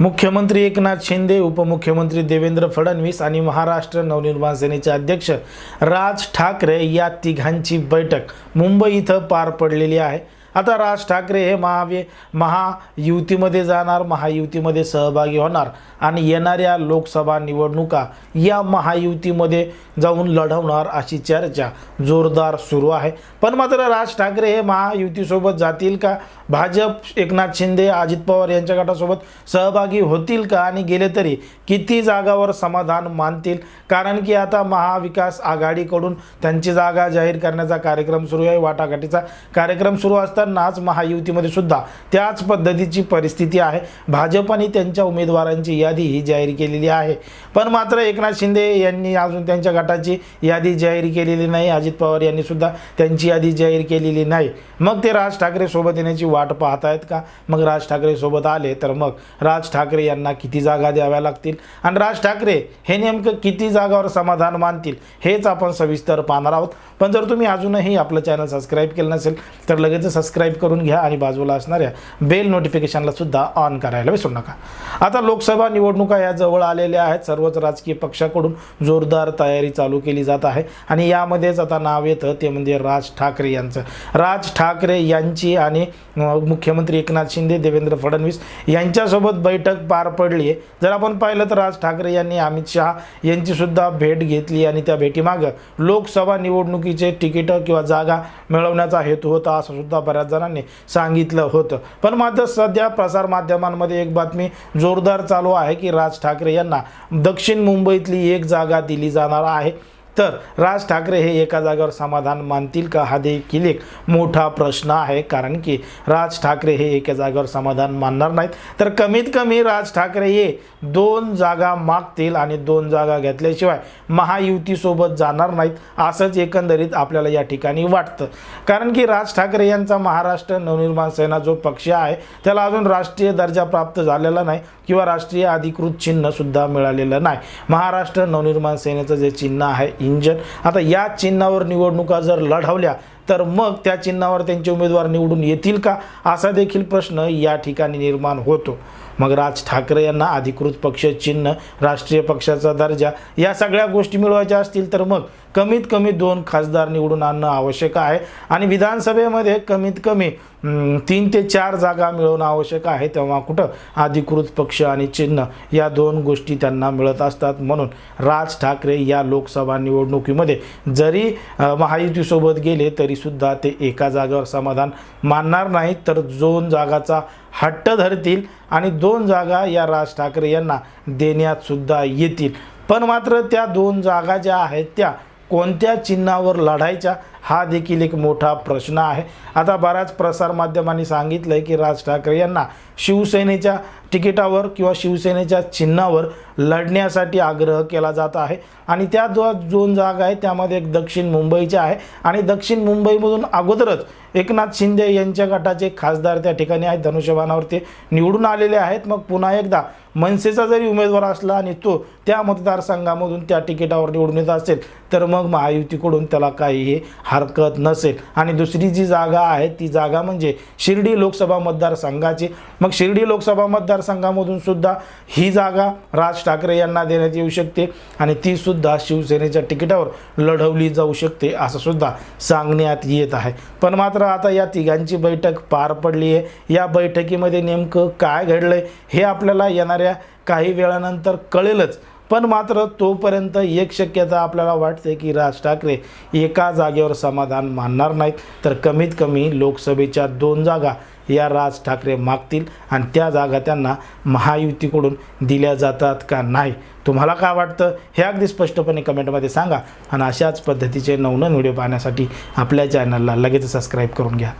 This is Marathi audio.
मुख्यमंत्री एकनाथ शिंदे उपमुख्यमंत्री देवेंद्र फडणवीस आणि महाराष्ट्र नवनिर्माण सेनेचे अध्यक्ष राज ठाकरे या तिघांची बैठक मुंबई इथं पार पडलेली आहे. आता राज ठाकरे हे महावे महायुतीमध्ये जाणार महायुतीमध्ये सहभागी होणार. आणि येणाऱ्या लोकसभा निवडणुका या महायुतीमध्ये जाऊन लढवणार अशी चर्चा जोरदार सुरू आहे. पण मात्र राज ठाकरे हे महायुतीसोबत जातील का? भाजप एकनाथ शिंदे अजित पवार यांच्या गटासोबत सहभागी होतील का? आणि गेले तरी किती जागावर समाधान मानतील? कारण की आता महाविकास आघाडीकडून त्यांची जागा जाहीर करण्याचा कार्यक्रम सुरू आहे. वाटाघाटीचा कार्यक्रम सुरू असतानाच महायुतीमध्ये सुद्धा त्याच पद्धतीची परिस्थिती आहे. भाजप आणि त्यांच्या उमेदवारांची यादी ही जाहीर केलेली आहे. पण मात्र एकनाथ शिंदे यांनी अजून त्यांच्या गटाची यादी जाहीर केलेली नाही. अजित पवार यांनी सुद्धा त्यांची यादी जाहीर केलेली नाही. मग ते राज ठाकरे सोबत येण्याची वाट पाहत आहेत का? मग राज ठाकरे सोबत आले तर मग राज ठाकरे यांना किती जागा द्याव्या लागतील? आणि राज ठाकरे हे नेमकं किती जागावर समाधान मानतील? हेच आपण सविस्तर पाहणार आहोत. पण जर तुम्ही अजूनही आपलं चॅनल सबस्क्राईब केलं नसेल तर लगेच सबस्क्राईब करून घ्या आणि बाजूला असणाऱ्या बेल नोटिफिकेशनला सुद्धा ऑन करायला विसरू नका. आता लोकसभा निवडणुका या जवळ आलेल्या आहेत. सर्वच राजकीय पक्षाकडून जोरदार तयारी चालू केली जात आहे. आणि यामध्येच आता नाव येतं ते म्हणजे राज ठाकरे यांचं. राज ठाकरे यांची आणि मुख्यमंत्री एकनाथ शिंदे देवेंद्र फडणवीस यांच्यासोबत बैठक पार पडली आहे. जर आपण पाहिलं तर राज ठाकरे यांनी अमित शहा यांचीसुद्धा भेट घेतली आणि त्या भेटीमागं लोकसभा निवडणुकीचे तिकीटं किंवा जागा मिळवण्याचा हेतू होता असं सुद्धा बऱ्याच जणांनी सांगितलं होतं. पण मात्र सध्या प्रसारमाध्यमांमध्ये एक बातमी जोरदार चालू आहे. की राज ठाकरे यांना दक्षिण मुंबईतली एक जागा दिली जाणार आहे. तर राज ठाकरे हे एका जागेवर समाधान मानतील का? हा देखील एक मोठा प्रश्न आहे कारण की राज ठाकरे हे एका जागेवर समाधान मानणार नाहीत. तर कमीत कमी राज ठाकरे हे दोन जागा मागतील आणि दोन जागा घेतल्याशिवाय महायुतीसोबत जाणार नाहीत असंच एकंदरीत आपल्याला या ठिकाणी वाटतं. कारण की राज ठाकरे यांचा महाराष्ट्र नवनिर्माण सेना जो पक्ष आहे त्याला अजून राष्ट्रीय दर्जा प्राप्त झालेला नाही किंवा राष्ट्रीय अधिकृत चिन्हसुद्धा मिळालेलं नाही. महाराष्ट्र नवनिर्माण सेनेचं जे चिन्ह आहे इंजन. आता या चिन्हावर निवडणुका जर लढवल्या तर मग त्या चिन्हावर त्यांचे उमेदवार निवडून येतील का? असा देखील प्रश्न या ठिकाणी निर्माण होतो. मग राज ठाकरे यांना अधिकृत पक्ष चिन्ह राष्ट्रीय पक्षाचा दर्जा या सगळ्या गोष्टी मिळवायच्या असतील तर मग कमीत कमी दोन खासदार निवडून आणणं आवश्यक आहे. आणि विधानसभेमध्ये कमीत कमी तीन ते चार जागा मिळवणं आवश्यक आहे. तेव्हा कुठं? अधिकृत पक्ष आणि चिन्ह या दोन गोष्टी त्यांना मिळत असतात म्हणून राज ठाकरे या लोकसभा निवडणुकीमध्ये जरी महायुतीसोबत गेले तरीसुद्धा ते एका जागेवर समाधान मानणार नाहीत. तर दोन जागाचा हट्ट धरतील आणि दोन जागा या राज ठाकरे यांना देण्यातसुद्धा येतील. पण मात्र त्या दोन जागा ज्या आहेत त्या कोणत्या चिन्हावर लढायच्या हा देखील एक मोठा प्रश्न आहे. आता बऱ्याच प्रसारमाध्यमांनी सांगितलं आहे की राज ठाकरे यांना शिवसेनेच्या तिकिटावर किंवा शिवसेनेच्या चिन्हावर लढण्यासाठी आग्रह केला जात आहे. आणि त्या जो दोन जागा आहेत त्यामध्ये एक दक्षिण मुंबईच्या आहे. आणि दक्षिण मुंबईमधून अगोदरच एकनाथ शिंदे यांच्या गटाचे खासदार त्या ठिकाणी आहेत धनुष्यबाणावरती निवडून आलेले आहेत. मग पुन्हा एकदा मनसेचा जरी उमेदवार असला आणि तो त्या मतदारसंघामधून त्या तिकिटावर निवडून येत असेल तर मग महायुतीकडून त्याला काहीही हरकत नसेल. आणि दुसरी जी जागा आहे ती जागा म्हणजे शिर्डी लोकसभा मतदारसंघाची. मग शिर्डी लोकसभा मतदारसंघामधून सुद्धा ही जागा राज ठाकरे यांना देण्यात येऊ शकते आणि ती सुद्धा शिवसेनेच्या तिकिटावर लढवली जाऊ शकते असं सुद्धा सांगण्यात येत आहे. पण मात्र आता या तिघांची बैठक पार पडली आहे. या बैठकीमध्ये नेमकं काय घडलंय हे आपल्याला येणाऱ्या काही वेळानंतर कळेलच. पण मात्र तोपर्यंत एक शक्यता आपल्याला वाटते की राज ठाकरे एका जागेवर समाधान मानणार नाहीत. तर कमीत कमी लोकसभेच्या दोन जागा या राज ठाकरे मागतील आणि त्या जागा त्यांना महायुतीकडून दिल्या जातात का नाही? तुम्हाला काय वाटतं? हे अगदी स्पष्टपणे कमेंटमध्ये सांगा. आणि अशाच पद्धतीचे नवनवीन व्हिडिओ पाहण्यासाठी आपल्या चॅनलला लगेच सबस्क्राईब करून घ्या.